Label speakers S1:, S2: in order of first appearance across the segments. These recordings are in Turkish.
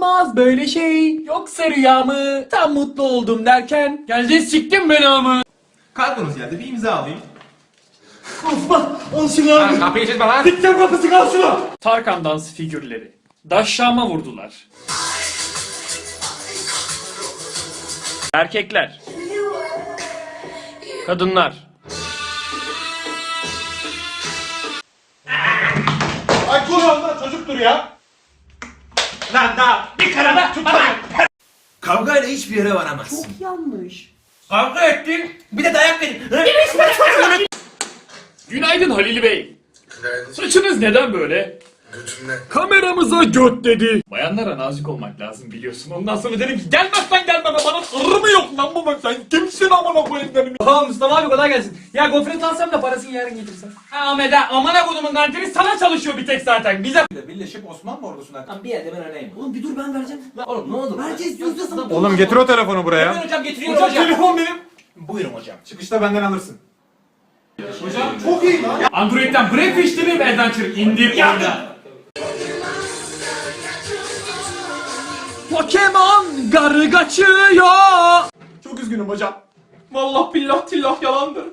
S1: Olmaz böyle şey. Yoksa rüya mı? Tam mutlu oldum derken. Geldi siktim beni ama.
S2: Kargonuz geldi bir imza alayım.
S1: Tarkan dans figürleri. Daşşama vurdular. Erkekler. Kadınlar.
S2: Ay kulağımda çocuktur ya. Lan daha bir kere daha tut
S3: Kavgayla hiçbir yere varamazsın.
S2: Kavga ettin bir de dayak verin.
S1: Günaydın Halil Bey.
S4: Günaydın.
S1: Saçınız neden böyle?
S4: Götümden.
S1: Kameramıza göt dedi. Bayanlara nazik olmak lazım biliyorsun. Ondan sonra dedim ki gelmezsen gelme be bana sırrı mı yok lan bu bak sen kimsin amına koyayım dedim. Tamam Mustafa abi kolay gelsin. Ya gofret alsam da parasını yarın getirsen. Ha Ahmet ha amına kodumun kantini sana çalışıyor bir tek zaten bize.
S2: Birleşip Osmanlı ordusuna.
S3: Lan bir yerde ben arayayım. Oğlum bir dur ben vereceğim. Lan oğlum ne olur. Vereceğiz yüzde sana.
S2: Oğlum getir o telefonu buraya.
S3: Hemen hocam getiriyorum
S2: Hocam
S3: hocam.
S2: telefon benim.
S3: Buyurun hocam.
S2: Çıkışta benden alırsın. Hocam çok iyi lan.
S1: Android'den Breakfast TV ve Adventure indir oyna. Pokemon garı kaçıyor.
S2: Çok üzgünüm hocam. Vallahi billah tillah yalandır.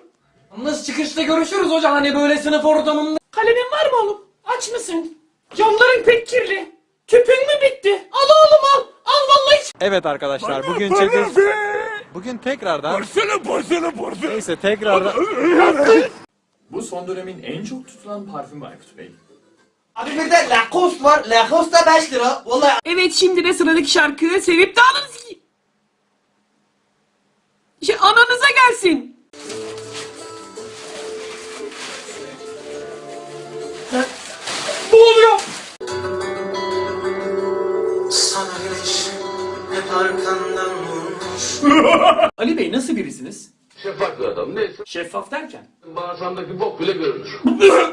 S1: Nasıl çıkışta görüşürüz hocam hani böyle sınıf ortamında. Kalemin var mı oğlum? Aç mısın? Camların pek kirli. Tüpün mü bitti? Al oğlum al. Al vallahi.
S5: Evet arkadaşlar bugün çekiş... Bugün tekrardan... Neyse tekrardan...
S1: Bu son dönemin en çok tutulan parfümü Aykut Bey.
S3: Abi bir de Lacoste var. Lacoste da 5 lira. Vallahi
S6: Evet şimdi de sıradaki şarkı sevip de ananız ki. Şey, ananıza gelsin.
S1: Ne oluyor?
S4: Sana güneş hep arkandan vurmuş.
S1: Ali Bey nasıl birisiniz?
S7: Şeffaf bir adam. Neyse
S1: Şeffaf derken.
S7: bağırsamdaki bok bile görünür.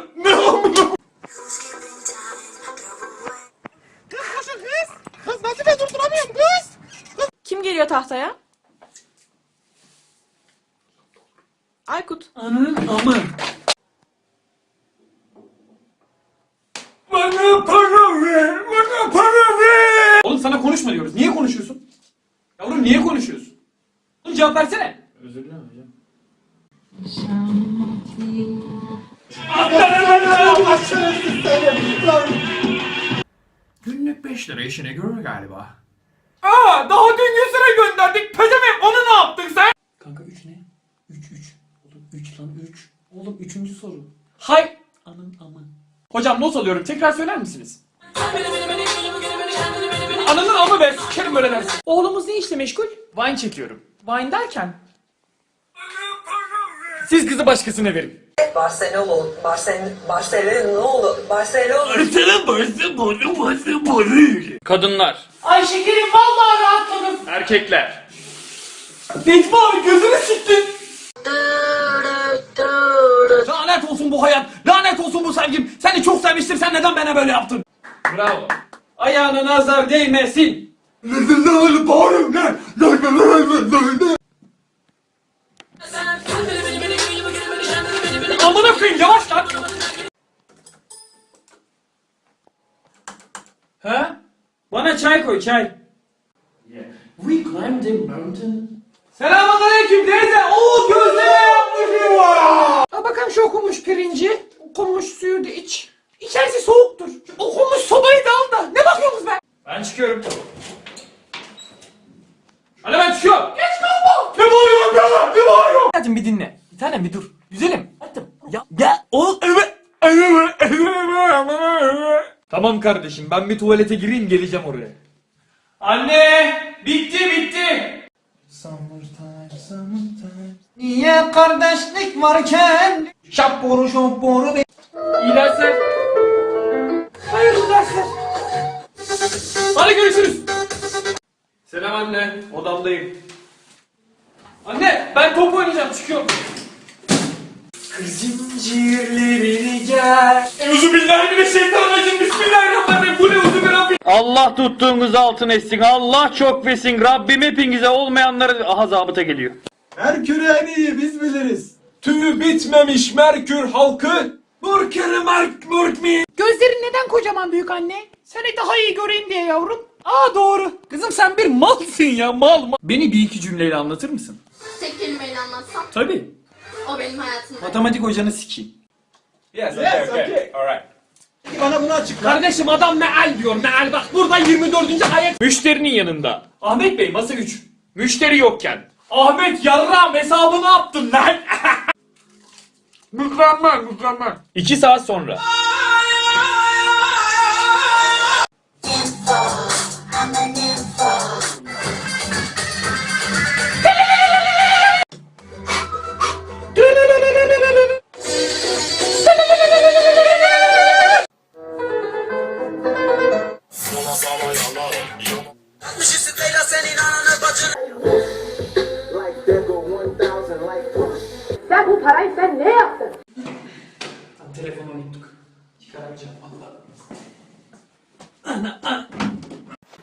S1: niye konuşuyorsun? Oğlum cevap versene. Özür dilerim hocam. Günlük 5 lira işine göre galiba. Aa daha dün 100 lira gönderdik. Pezevenk onu ne yaptın sen? Kanka 3 ne? 3 3. Oğlum 3 lan 3. Oğlum 3. soru. Hay. Anın amı. Hocam not alıyorum. Tekrar söyler misiniz? Ananın amı be. Sikerim böyle dersin.
S6: Oğlumuz ne işle meşgul?
S1: Wine çekiyorum.
S6: Wine derken.
S1: Siz kızı başkasına verin.
S8: Barcelona, Barcelona, Barcelona, Barcelona.
S1: Kadınlar.
S6: Ay şekerim vallahi rahatladım.
S1: Erkekler. Necmi abi gözünü siktin. Lanet olsun bu hayat. Lanet olsun bu sevgim. Seni çok sevmiştim. Sen neden bana böyle yaptın? Bravo. Ayağına nazar değmesin. Amına koyayım yavaş lan. Ha? Bana çay koy çay. We climbed the mountain. Selamünaleyküm teyze. Oo gözleme yapmışım var.
S6: Ha bakalım şu okumuş pirinci. Okumuş suyu da iç. İçerisi soğuktur. Şu okumuş sobayı da al da. Ne bakıyorsunuz be?
S1: Ben çıkıyorum. Hadi ben çıkıyorum. Geç kalma. Ne bağırıyorsun be? Ne bağırıyorsun? Hadi bir dinle. Bir tanem bir dur. Güzelim. Hadi. Ya ya o Tamam kardeşim ben bir tuvalete gireyim geleceğim oraya. Anne! Bitti bitti!
S3: Niye kardeşlik varken? Şapboru şapboru be.
S1: İyi dersler. Hayırlı dersler. Hadi görüşürüz. Selam anne. Odamdayım. Anne ben top oynayacağım çıkıyorum. Zincirlerini gel. Euzubillahimineşşeytanirracim. Bismillahirrahmanirrahim. Bu ne uzun
S9: Allah tuttuğunuz altın etsin. Allah çok versin. Rabbim hepinize olmayanları aha zabıta geliyor.
S2: Merkür'ü en iyi biz biliriz. Tüyü bitmemiş Merkür halkı. Murkürü Merk Murk mi?
S6: Gözlerin neden kocaman büyük anne? Seni daha iyi göreyim diye yavrum.
S1: Aa doğru. Kızım sen bir malsın ya mal. mal. Beni bir iki cümleyle anlatır mısın?
S10: Tek kelimeyle anlatsam
S1: Tabii.
S10: o benim hayatımda.
S1: Matematik hocanı sikeyim.
S2: Yes, okay, okay. Alright. Bana bunu açıkla.
S1: Kardeşim adam meal diyor meal bak burada 24. ayet. Müşterinin yanında. Ahmet Bey masa 3. Müşteri yokken. Ahmet yarram hesabını yaptın lan. mükemmel mükemmel. 2 saat sonra.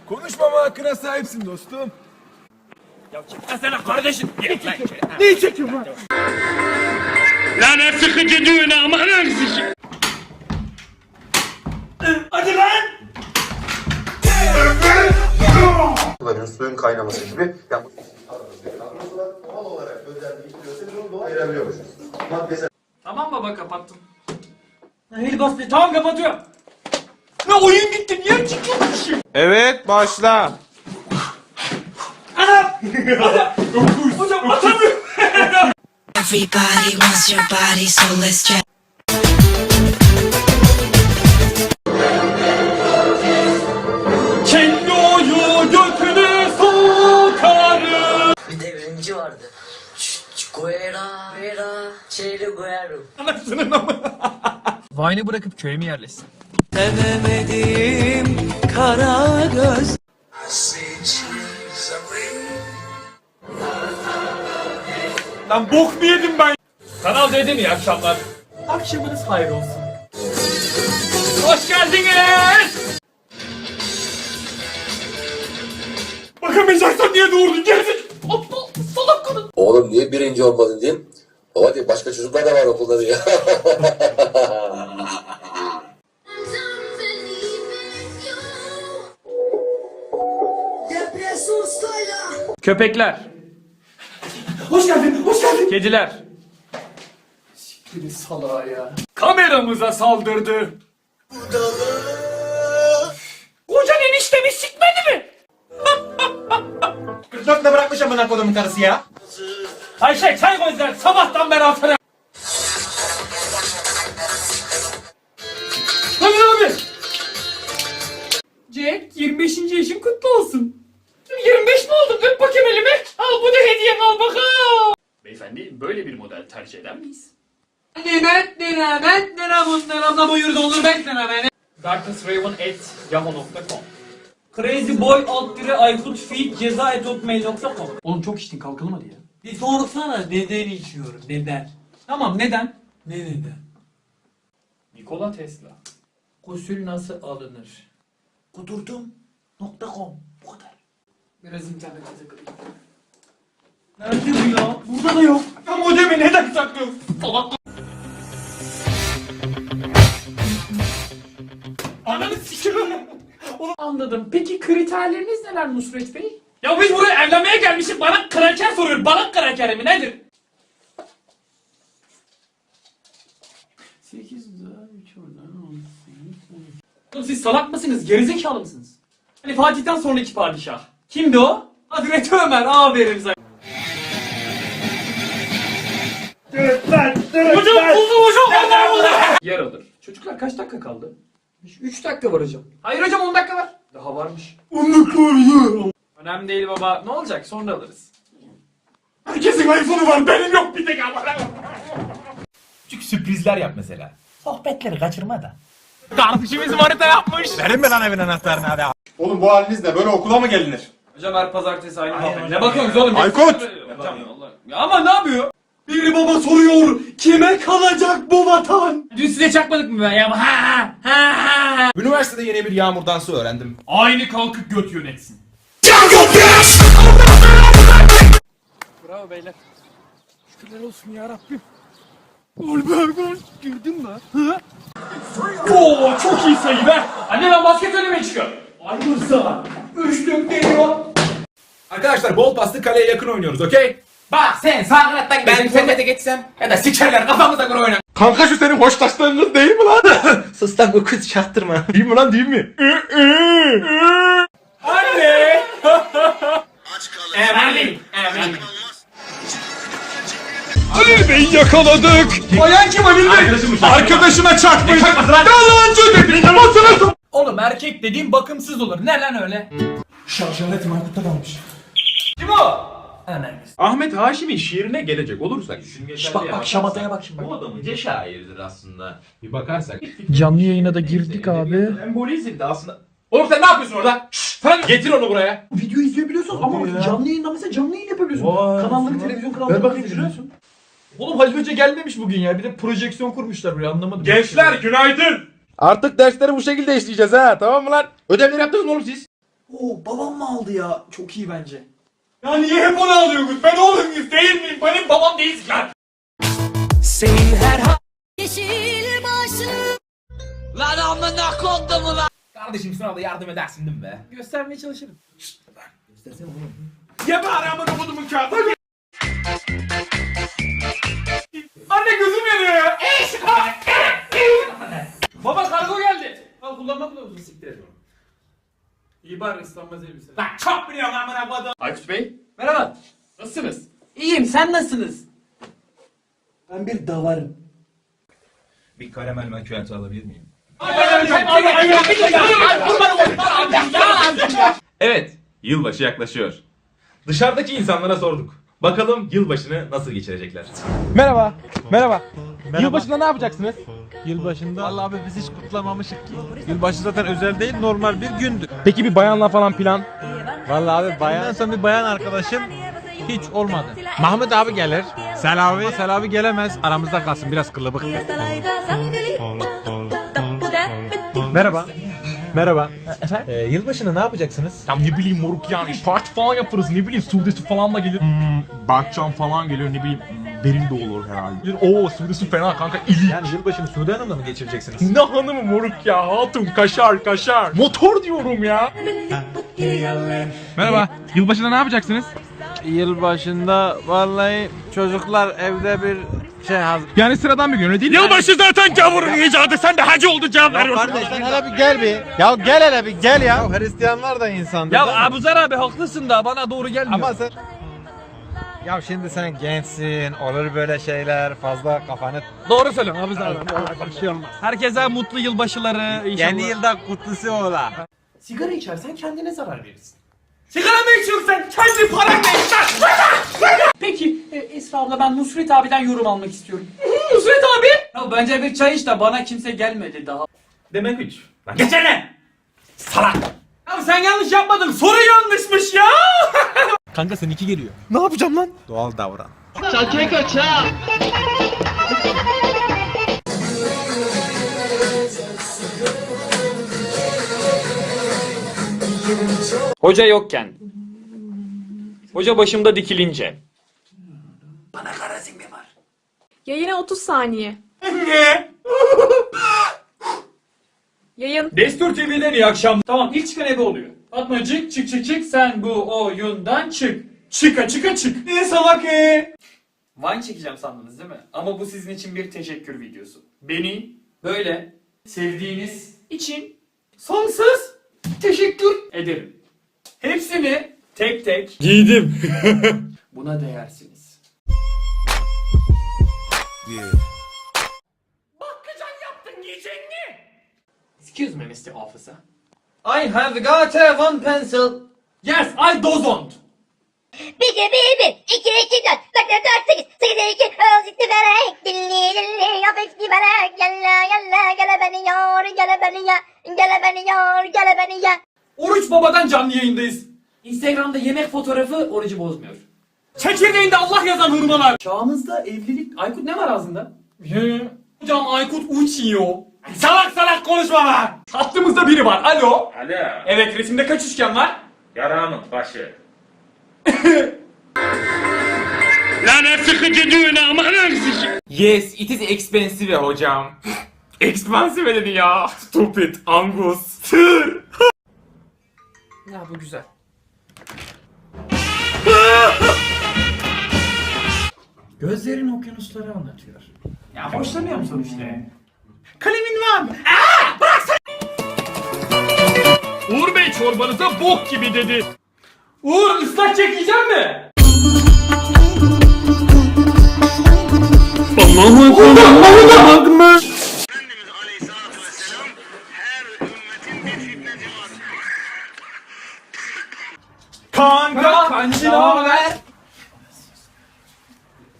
S5: Konuşmama hakkına sahipsin dostum.
S1: Sana kardeşim. Neyi çekiyorsun lan? Lan sıkıcı düğüne ama sıkıcı. Hadi lan!
S4: Suların suyun kaynaması gibi. Yani
S1: Tamam baba kapattım. El bastı. Tamam kapatıyorum. Ne oyun gitti niye çıkıyormuşum?
S5: Evet başla.
S1: Anam! Hocam atamıyorum.
S10: Everybody wants your body so let's check.
S1: Kendi oyu götüne sokarım.
S8: Bir devrimci vardı. Guera, Guera, Çeyli Guero.
S1: Anasının ama. Vine'ı bırakıp köye mi yerleşsin? Lan bok mu yedim ben? Kanal mi iyi akşamlar? Akşamınız hayır olsun. Hoş geldiniz. Bakamayacaksan niye doğurdun gerizek? Aptal salak kadın.
S7: Oğlum niye birinci olmadın diyeyim. Baba diyor başka çocuklar da var okulda diyor.
S1: Köpekler.
S6: Hoş geldin, hoş geldin.
S1: Kediler. Siktirin salağa ya. Kameramıza saldırdı. Kocan eniştemi sikmedi mi?
S2: 44'le bırakmış amına kodumun karısı ya.
S1: Ayşe çay gözler sabahtan beri atana. Tabii abi. Jack 25. yaşın kutlu olsun. 25 mi oldun? Öp bakayım elimi. Al bu da hediyem al bakalım. Beyefendi böyle bir model tercih eder miyiz? Nimet nimet nimet nimet buyurdu olur bekleme beni. Darknessraven at yahoo.com Crazy boy alt dire aykut feed ceza et hotmail.com Oğlum çok içtin kalkalım hadi ya. Bir sorsana neden içiyorum neden? Tamam neden? Ne neden? Nikola Tesla. Gusül nasıl alınır? Kudurdum.com. Biraz internete takılayım. Nerede bu ya? Burada da yok. Ya modemi neden saklıyorsun? Salak. Ananı sikiyorum. Onu anladım. Peki kriterleriniz neler Nusret Bey? Ya biz buraya evlenmeye gelmişiz. Bana kraker soruyor. Bana kraker mi nedir? 8 daha 3 oradan 18. Oğlum siz salak mısınız? Gerizekalı mısınız? Hani Fatih'ten sonraki padişah. Kimdi o? Hazreti Ömer. Aferin sana. Hocam buldum hocam. Allah Allah. Yer alır. Çocuklar kaç dakika kaldı? 3 dakika var hocam. Hayır hocam 10 dakika var. Daha varmış. 10 dakika var Önemli değil baba. Ne olacak? Sonra alırız. Herkesin iPhone'u var. Benim yok bir tek ama.
S2: Küçük sürprizler yap mesela.
S1: Kardeşimiz harita yapmış.
S5: Verin mi lan evin anahtarını hadi.
S2: Oğlum bu halinizle böyle okula mı gelinir?
S1: Hocam her pazartesi aynı muhabbet. Ne bakıyorsunuz oğlum?
S2: Aykut!
S1: Hocam, Allah- Ya ama ne yapıyor? Bir baba soruyor. Kime kalacak bu vatan? Dün size çakmadık mı ben ya? Ha ha ha ha.
S5: Üniversitede yeni bir yağmur dansı öğrendim.
S1: Aynı kalkıp göt yönetsin.
S5: Bravo beyler.
S1: Oo çok iyi sayı be. Anne ben basket oynamaya çıkıyorum. Ay Bursa.
S6: Üçlük geliyor.
S2: Arkadaşlar bol paslı kaleye yakın oynuyoruz okey?
S6: Bak sen sağ kanattan ben sefete geçsem ya da sikerler kafamıza göre oynar.
S2: Kanka şu senin hoşlaştığın kız değil mi lan?
S3: Sus lan bu kız çaktırma.
S2: değil mi lan değil mi?
S6: Anne. Emin. Emin.
S2: Ali Bey'i yakaladık. Bayan kim Ali Bey? Arkadaşına çakmış. Yalancı dedi. Sok.
S6: Oğlum erkek dediğim bakımsız olur. Ne lan öyle?
S2: Şarjaletim Aykut'ta kalmış.
S6: Kim o?
S2: Ahmet Haşim'in şiirine gelecek olursak.
S6: Bak bak şamataya bak şimdi.
S2: Bu adamın ce şairdir aslında. Bir bakarsak.
S1: Canlı yayına da girdik abi.
S2: Embolizm de aslında. Oğlum sen ne yapıyorsun orada? Şşş, sen getir onu buraya.
S3: Video izleyebiliyorsunuz ama canlı yayında mesela canlı yayın yapabiliyorsun. Kanalları televizyon kanalları.
S2: Ver bakayım şunu.
S1: Oğlum Halil Hoca gelmemiş bugün ya. Bir de projeksiyon kurmuşlar buraya anlamadım.
S2: Gençler günaydın.
S5: Artık dersleri bu şekilde işleyeceğiz ha tamam mı lan?
S2: Ödevleri yaptınız mı oğlum siz?
S3: Oo babam mı aldı ya? Çok iyi bence.
S1: Ya niye hep onu alıyorsunuz? Ben oğlum muyuz değil miyim? Benim babam değiliz lan.
S6: Kardeşim sınavda yardım edersin değil mi be?
S1: Göstermeye çalışırım.
S2: Ye bari amına kodumun kağıdı.
S1: Anne gözüm yanıyor ya. Baba kargo geldi. Al kullanmak kılavuzunu siktir et onu. İyi bari ıslanmaz elbise.
S6: Bak çok biliyorum amına kodum.
S1: Aykut Bey
S6: Merhaba.
S1: nasılsınız?
S6: İyiyim sen nasılsınız?
S3: Ben bir davarım.
S2: Bir karamel macchiato alabilir miyim? Evet, yılbaşı yaklaşıyor. Dışarıdaki insanlara sorduk. Bakalım yılbaşını nasıl geçirecekler?
S5: Merhaba. Merhaba. Yılbaşında ne yapacaksınız? Yılbaşında Vallahi abi biz hiç kutlamamışık ki. Yılbaşı zaten özel değil normal bir gündü. Peki bir bayanla falan plan? Vallahi abi bayan. Ondan sonra bir bayan arkadaşım hiç olmadı. Mahmut abi gelir. Selavi. Selavi gelemez. Aramızda kalsın biraz kılıbık. Merhaba. Merhaba. Efendim? Ee, yılbaşında ne yapacaksınız?
S1: Ya ne bileyim moruk yani parti falan yaparız ne bileyim Suudesi falan da gelir. Hmm, Berkcan falan geliyor ne bileyim Berin de olur herhalde. Oo Suudesi fena kanka ili.
S5: Yani yılbaşını Suudi Hanım'la mı geçireceksiniz?
S1: Ne hanımı moruk ya hatun kaşar kaşar. Motor diyorum ya.
S5: Merhaba. Yılbaşında ne yapacaksınız? Yılbaşında vallahi çocuklar evde bir şey hazır. Yani sıradan bir gün öyle değil
S1: Yılbaşı zaten gavurun icadı sen de hacı oldu cevap veriyorsun.
S5: Kardeş sen hele bir gel bir. Ya gel hele bir gel ya. Hristiyanlar da insandır.
S1: Ya
S5: değil mi?
S1: Abuzer abi haklısın da bana doğru gelmiyor.
S5: Ama sen... Ya şimdi sen gençsin, olur böyle şeyler, fazla kafanı...
S1: doğru söylüyorsun Abuzer abi. Bir şey olmaz. Herkese mutlu yılbaşıları inşallah.
S5: Yeni yılda kutlusu ola.
S6: Sigara içersen kendine zarar verirsin.
S1: Sigara mı içiyorsun sen? Kendi paranla iç
S6: Peki e, Esra abla ben Nusret abiden yorum almak istiyorum. Nusret abi? Ya bence bir çay iç de bana kimse gelmedi daha.
S2: Demek üç. Lan geçene!
S6: Salak. Ya sen yanlış yapmadın. Soru yanlışmış ya.
S1: Kanka sen iki geliyor.
S5: Doğal davran.
S9: Hoca yokken. Hoca başımda dikilince.
S11: Yayına 30 saniye. Yayın.
S1: Destur TV'den iyi akşam. Tamam ilk çıkan ebe oluyor. Fatmacık çık çık çık sen bu oyundan çık. Çıka çıka çık. Ne salak e? Vine çekeceğim sandınız değil mi? Ama bu sizin için bir teşekkür videosu. Beni böyle sevdiğiniz için sonsuz teşekkür ederim. Hepsini tek tek giydim. Buna değersiniz. Bakkacan yaptın giyecekni. Excuse me Mr. Officer.
S3: I have got a one pencil.
S1: Yes, I don't.
S11: Bir bir bir bir. İki iki dört. Dört dört dört sekiz. Sekiz iki. Özlükli vererek. Dilli dilli. Yapıştı vererek. Gelle gelle. Gele beni yor. Gele beni ya. Gele beni yor. Gele beni ya.
S1: Oruç Baba'dan canlı yayındayız.
S6: Instagram'da yemek fotoğrafı orucu bozmuyor.
S1: Çekirdeğinde Allah yazan hurmalar.
S6: Çağımızda evlilik... Aykut ne var ağzında?
S1: He. Hocam Aykut uçuyor. Salak salak konuşma lan. Hattımızda biri var. Alo.
S2: Alo.
S1: Evet resimde kaç üçgen var?
S2: Yaramın başı.
S1: Yes, it is expensive hocam. expensive dedi ya. Stupid, Angus. Ya bu güzel. Gözlerin okyanusları anlatıyor. Ya hoşlanıyorum sonuçta. Kalemin var mı?
S5: Uğur Bey çorbanıza bok gibi dedi.
S1: Uğur ıslak çekeceğim mi?
S5: Kanka.
S1: Kancı ne haber?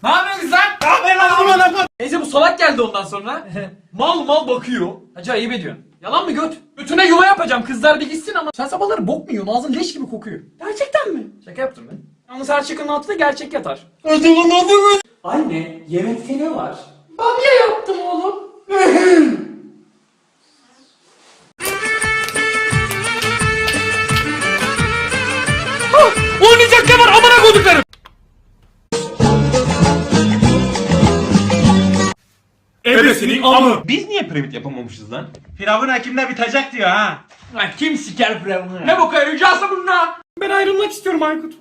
S1: Ne yapıyorsun lan? Ne haber lan? Neyse bu salak geldi ondan sonra. mal mal bakıyor. Hacı ayıp ediyorsun. Yalan mı göt? Götüne yuva yapacağım kızlar bir gitsin ama. Sen sabahları bok mu yiyorsun? Ağzın leş gibi kokuyor. Gerçekten mi? Şaka yaptım ben. Yalnız her şakanın altında gerçek yatar. Anne yemekte ne var? Bamya yaptım oğlum.
S5: koduklarım. Ebesinin amı.
S2: Biz niye piramit yapamamışız lan? Firavun hakimler bitecek diyor ha.
S1: Lan kim siker Firavun'u? Ne boka yarayacağız bununla? Ben ayrılmak istiyorum Aykut.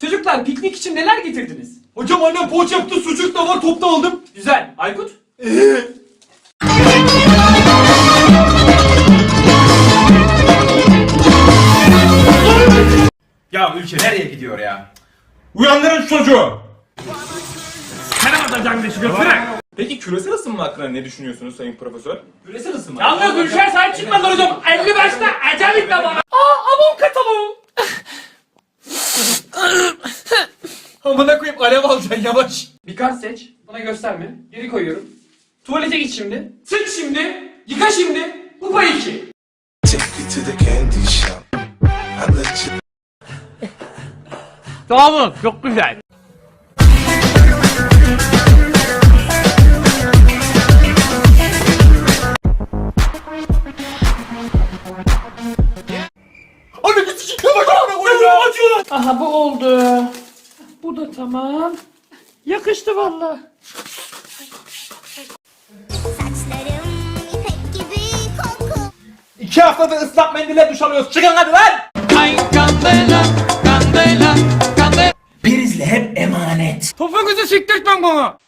S1: Çocuklar piknik için neler getirdiniz?
S5: Hocam annem poğaça yaptı sucuk da var topta aldım.
S1: Güzel. Aykut?
S2: Ya ülke nereye gidiyor ya? Uyandırın çocuğu. Peki küresel ısınma hakkında ne düşünüyorsunuz sayın profesör?
S1: Küresel ısınma. Yalnız Gülşen sahip çıkmaz hocam. 55'te acayip de bana. Aa avon kataloğu.
S5: Amına koyayım alev alacaksın yavaş.
S1: Bir kart seç. Bana gösterme. Geri koyuyorum. Tuvalete git şimdi. Sıç şimdi. Yıka şimdi.
S12: Tamam çok güzel.
S5: Anne git sikik yavaş amına koyayım ya. Acıyor lan.
S1: Aha bu oldu. Bu da tamam. Yakıştı valla.
S11: Saçlarım ipek gibi koku.
S2: İki haftada ıslak mendille duş alıyoruz. Çıkın hadi lan.
S5: Topuğunuzu siktirtmem bana.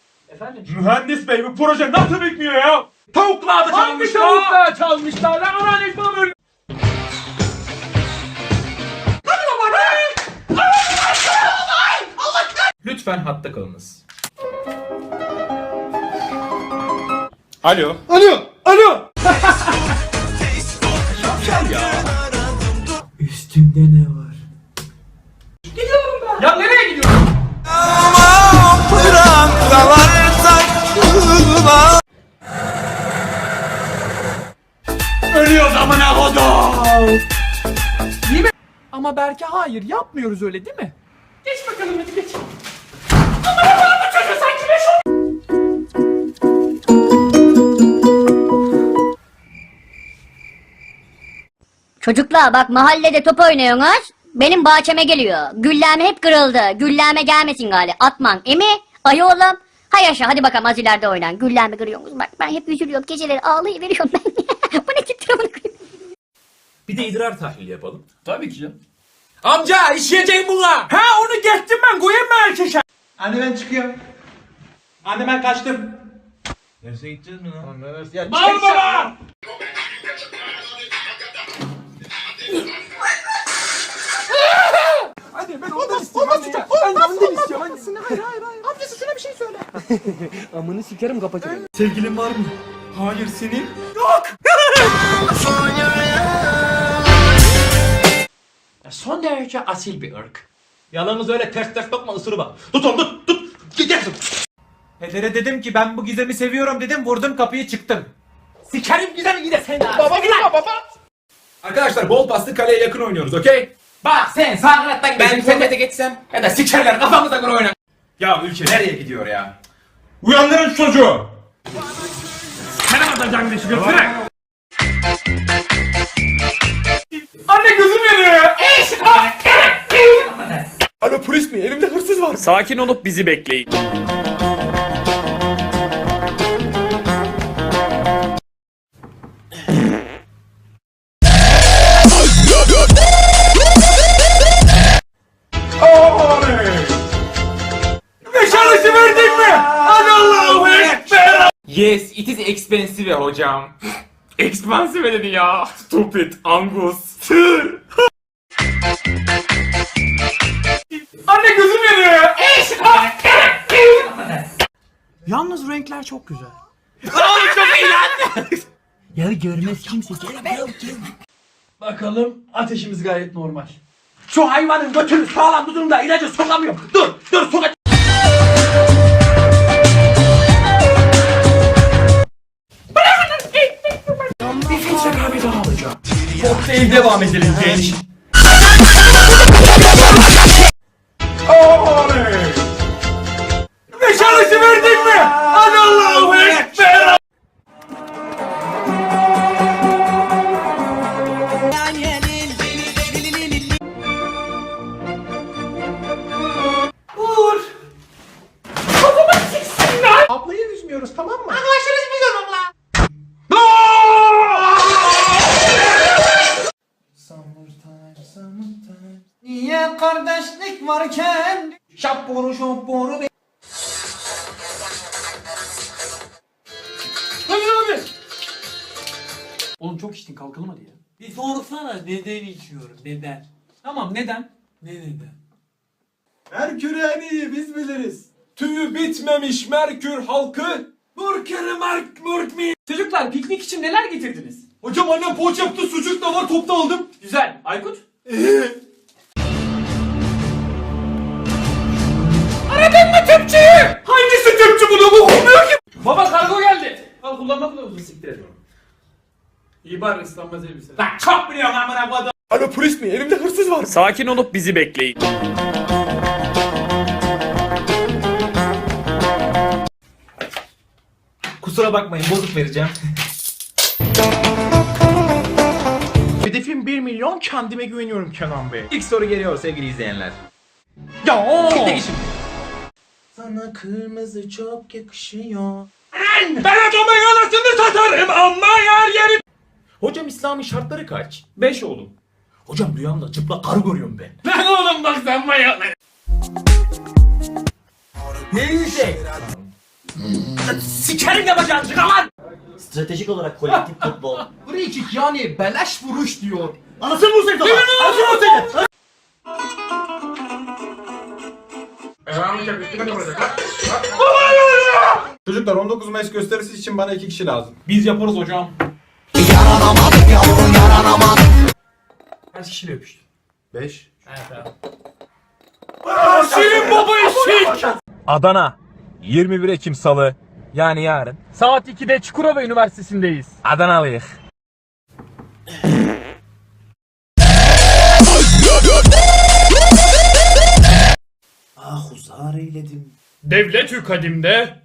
S2: Mühendis bey bu proje nasıl bitmiyor ya? Tavuklar da
S5: Hangi
S2: çalmışlar.
S5: tavuklar çalmışlar lan bana böyle.
S2: Lütfen hatta kalınız. Alo.
S5: Alo. Alo.
S1: Berke hayır yapmıyoruz öyle değil mi? Geç bakalım hadi geç.
S11: Çocuklar bak mahallede top oynuyorsunuz. Benim bahçeme geliyor. Gülleme hep kırıldı. Gülleme gelmesin gali. Atman. Emi? Ayı oğlum. Hay aşağı hadi bakalım az ileride oynan. Gülleme kırıyorsunuz. Bak ben hep üzülüyorum. Geceleri ağlayıveriyorum ben. Bu ne tip bunu
S2: Bir de idrar tahlili yapalım.
S1: Tabii ki canım.
S5: Amca işleyeceğim buna. Ha onu geçtim ben koyayım mı erkeşe?
S2: Anne ben çıkıyorum. Anne ben kaçtım. Nereye gideceğiz mi lan? Neresi? Ya
S5: Bağır baba.
S3: Hadi ben ondan istiyorum. Ondan istiyorum. Ben ondan istiyorum. Hangisini? Hayır hayır hayır. Amcası şuna bir şey söyle. Amını sikerim kapatırım.
S5: Sevgilin var mı? Hayır senin.
S3: Son derece asil bir ırk.
S2: Yalanınız öyle ters ters bakma ısırı bak. Tut onu tut tut. Gidersin. Pedere dedim ki ben bu gizemi seviyorum dedim vurdum kapıyı çıktım. Sikerim gizemi gide sen Baba gitme baba. Arkadaşlar bol paslı kaleye yakın oynuyoruz okey?
S1: Bak sen sağ kanattan
S2: Ben sepete geçsem ya da sikerler kafamıza göre oynar. Ya ülke nereye gidiyor ya? Uyandırın şu çocuğu.
S5: Sen atacaksın deşi götüre.
S1: Anne gözüm yanıyor ya.
S5: Alo polis mi? Elimde hırsız var.
S12: Sakin olup bizi bekleyin.
S5: Yes, it is expensive hocam. expensive dedi ya. Stupid, Angus. Anne gözüm yanıyor ya.
S3: Yalnız renkler çok güzel.
S5: Oğlum çok iyi lan.
S3: Ya görmez kimse.
S1: Bakalım ateşimiz gayet normal.
S3: Şu hayvanın götünü sağlam tutun da ilacı sokamıyorum. Dur dur soka.
S1: Kokteyl devam edelim genç.
S5: Nişanlısı verdin mi? Hadi Allah'ım ekber.
S3: Ablayı üzmüyoruz tamam mı? Niye kardeşlik varken Şapboru şapboru be
S1: Oğlum çok içtin kalkalım hadi ya.
S13: Bir sorsana neden içiyorum neden?
S1: Tamam neden?
S13: Ne neden?
S3: Merkür en iyi biz biliriz. Tüyü bitmemiş Merkür halkı. Murkeri Mark Murk mi?
S1: Çocuklar piknik için neler getirdiniz?
S3: Hocam annem poğaça yaptı sucuk da var topta aldım.
S1: Güzel. Aykut?
S5: Hangisi tüpçü bunu bu olmuyor ki?
S1: Baba kargo geldi. Al kullanma kılavuzu siktir et. İyi bari ıslanmaz elbise.
S5: Lan çok biliyorum amına kodum.
S3: Alo polis mi? Elimde hırsız var.
S5: Sakin olup bizi bekleyin.
S2: Kusura bakmayın bozuk vereceğim. Hedefim 1 milyon kendime güveniyorum Kenan Bey. İlk soru geliyor sevgili izleyenler. Ya Gitti şimdi. Sana kırmızı çok yakışıyor.
S5: Ben adamın anasını satarım ama yer yeri.
S2: Hocam İslam'ın şartları kaç?
S1: 5 oğlum.
S2: Hocam rüyamda çıplak karı görüyorum ben.
S5: Lan oğlum bak sen manyak.
S3: Ne yüksek?
S1: Sikerim yapacağın çıkar lan.
S13: Stratejik olarak kolektif futbol.
S3: Free kick yani beleş vuruş diyor.
S13: Anasını vursaydı o
S5: Çocuklar 19 Mayıs gösterisi için bana iki kişi lazım.
S1: Biz yaparız hocam. Kaç kişiyle öpüştün?
S5: 5.
S1: Evet tamam.
S5: Senin baba eşek.
S2: Adana 21 Ekim Salı yani yarın saat 2'de Çukurova Üniversitesi'ndeyiz. Adanalıyız.
S13: Huzar eyledim.
S5: Devletü kadimde.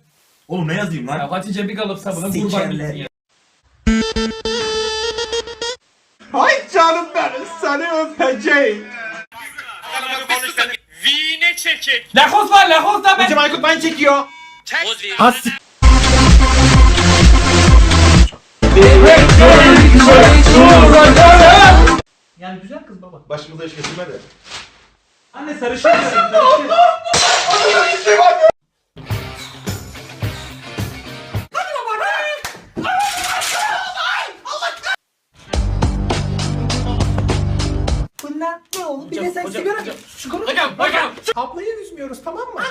S13: Oğlum ne yazayım lan?
S1: Ya Hatice bir kalıp sabına
S13: Sikerler.
S1: kurban gitsin ya.
S5: Ay canım benim seni öpeceğim. Vine çekek.
S1: Lakos var lakos da ben.
S5: Hocam Aykut ben çekiyor.
S1: Yani güzel kız baba.
S5: Başımıza iş getirme de.
S1: Anne sarışın. sarışın.
S3: Bunlar ne oğlum? Bir de sen sigara sigara.
S5: Hocam hocam.
S3: Ablayı üzmüyoruz tamam mı?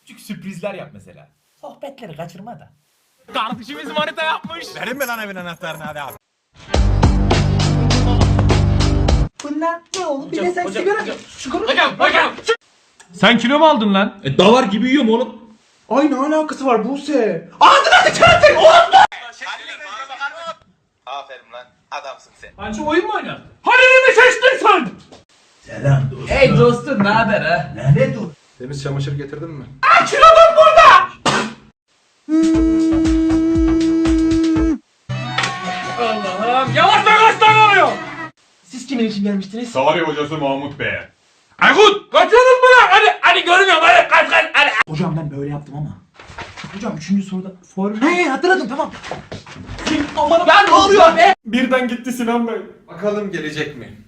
S2: Küçük sürprizler yap mesela.
S3: Sohbetleri kaçırma da.
S2: Kardeşimiz manita yapmış. Verin mi lan evin anahtarını hadi abi.
S3: Bunlar ne oğlum? Bir de sen sigara sigara.
S5: Hocam hocam.
S2: Sen kilo mu aldın lan?
S5: E, davar gibi yiyorum oğlum.
S3: Ay ne alakası var Buse?
S2: Aferin lan adamsın sen.
S1: Anca oyun mu oynadın?
S5: Halil'i mi seçtin sen?
S1: Hey dostum ne haber ha?
S5: Temiz çamaşır getirdin mi?
S1: Allah'ım
S3: için gelmiştiniz?
S5: Tarih hocası Mahmut Bey. Aykut kaçıyorsunuz mu lan? Hadi hadi görmüyorum hadi kaç kaç hadi.
S3: Hocam ben böyle yaptım ama.
S1: Hocam üçüncü soruda formül... He hatırladım tamam. Aman ben ne oluyor be?
S14: Birden gitti Sinan Bey.
S5: Bakalım gelecek mi?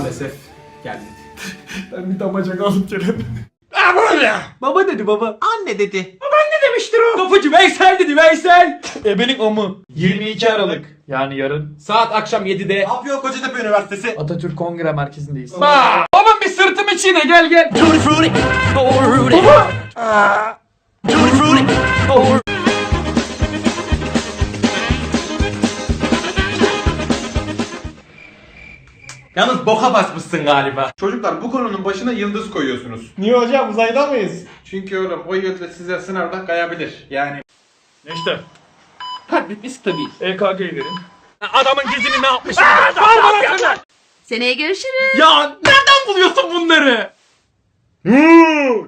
S14: Maalesef geldi. ben bir damacak alıp gelelim.
S1: Baba dedi baba. Anne dedi. Baba anne demiştir o. Kapıcı Veysel dedi Veysel.
S2: Ebenin amı. 22 Aralık.
S1: Yani yarın
S2: Saat akşam 7'de.
S5: Ne yapıyor Kocatepe Üniversitesi?
S1: Atatürk Kongre Merkezi'ndeyiz.
S2: Bak. Babam bir sırtımı çiğne gel gel. Yalnız boka basmışsın galiba. Çocuklar bu konunun başına yıldız koyuyorsunuz.
S14: Niye hocam uzayda mıyız?
S2: Çünkü oğlum o yıldız size sınavda kayabilir. Yani
S15: İşte
S1: Kalbimiz stabil.
S15: EKG'yi verin.
S2: adamın dizini ne yapmış?
S16: Seneye görüşürüz.
S2: ya nereden buluyorsun bunları?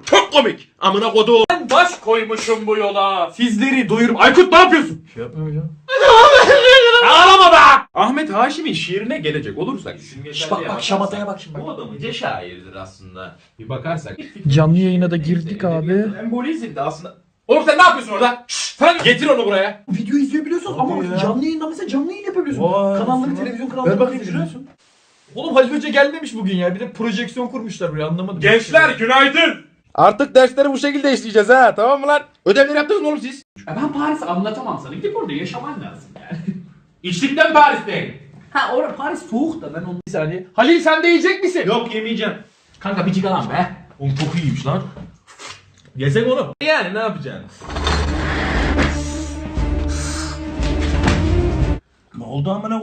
S2: Çok komik. Amına kodu.
S15: Ben baş koymuşum bu yola.
S2: Sizleri doyurum. Aykut ne yapıyorsun?
S15: Şey yapmıyor hocam.
S2: Ağlama be! Ahmet Haşim'in şiirine gelecek olursak.
S1: Bak bak şamataya bak şimdi.
S2: Bu adam ince şairdir aslında. Bir bakarsak.
S1: Canlı yayına da girdik abi.
S2: Embolizm de aslında. Oğlum sen ne yapıyorsun orada? Şşş, sen getir onu buraya.
S1: Video izleyebiliyorsunuz ama canlı yayında mesela canlı yayın yapabiliyorsun. Kanalları televizyon kanalları
S2: Ver bakayım
S1: izleyebiliyorsun. Oğlum Halil Hoca gelmemiş bugün ya. Bir de projeksiyon kurmuşlar buraya anlamadım.
S2: Gençler günaydın. Artık dersleri bu şekilde işleyeceğiz ha tamam mı lan? Ödevleri yaptınız mı oğlum siz?
S15: Ya ben Paris anlatamam sana. Gidip orada yaşaman lazım yani.
S2: İçlikten Paris'teyim.
S1: Ha orada Paris soğuk da ben onu... Bir saniye. Halil sen de yiyecek misin?
S2: Yok yemeyeceğim.
S1: Kanka bir çıkaran be.
S2: Oğlum çok iyiymiş lan. Yesek onu. Yani ne yapacaksın?
S17: Ne oldu amına koy?